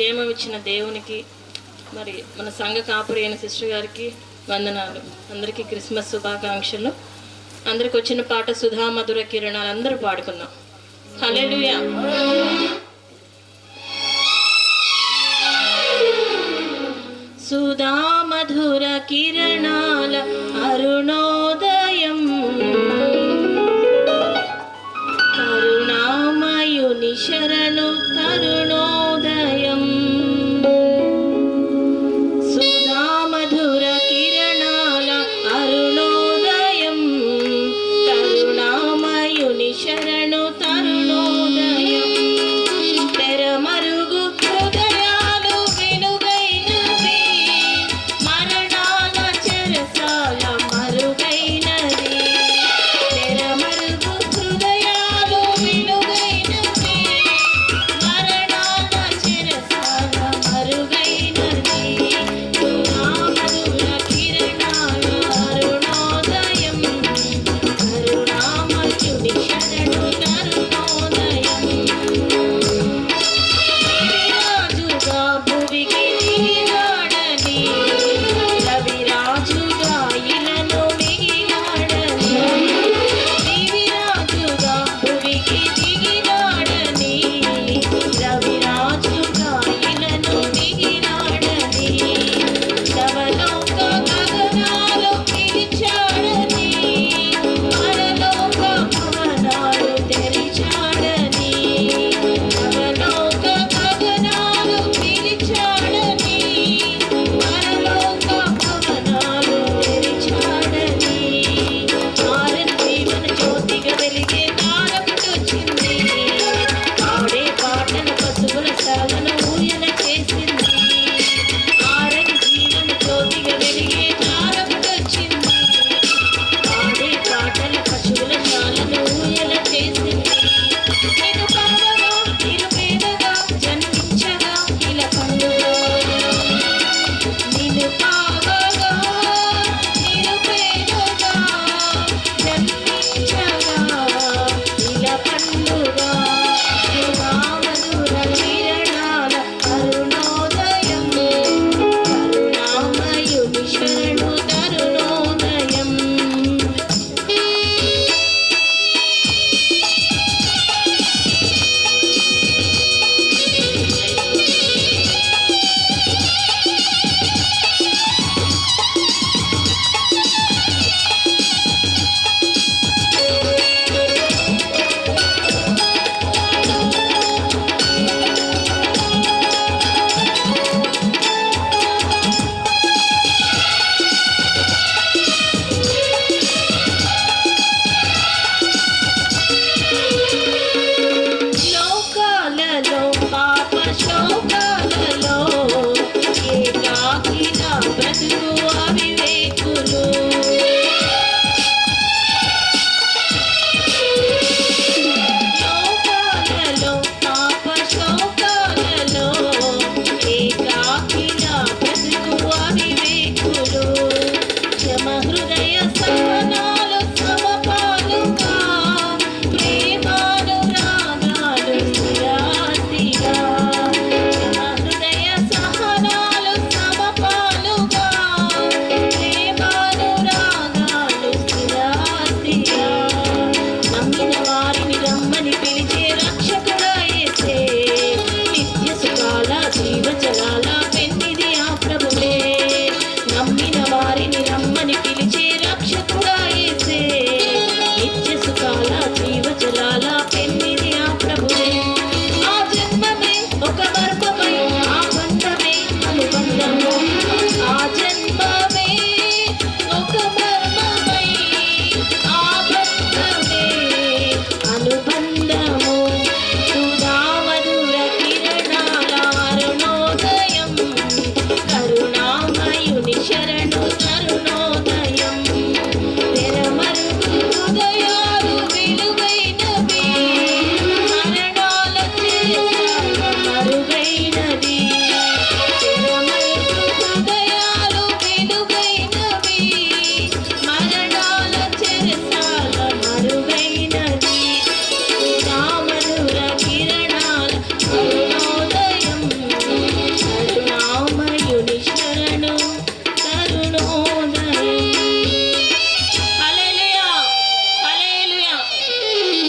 క్షేమం ఇచ్చిన దేవునికి మరి మన సంఘ కాపురి అయిన సిస్టర్ గారికి వందనాలు. అందరికీ క్రిస్మస్ శుభాకాంక్షలు. అందరికి వచ్చిన పాట సుధా మధుర కిరణాలు అందరూ పాడుకుందాం. హలెలుయా సుధా మధుర కిరణాల అరుణో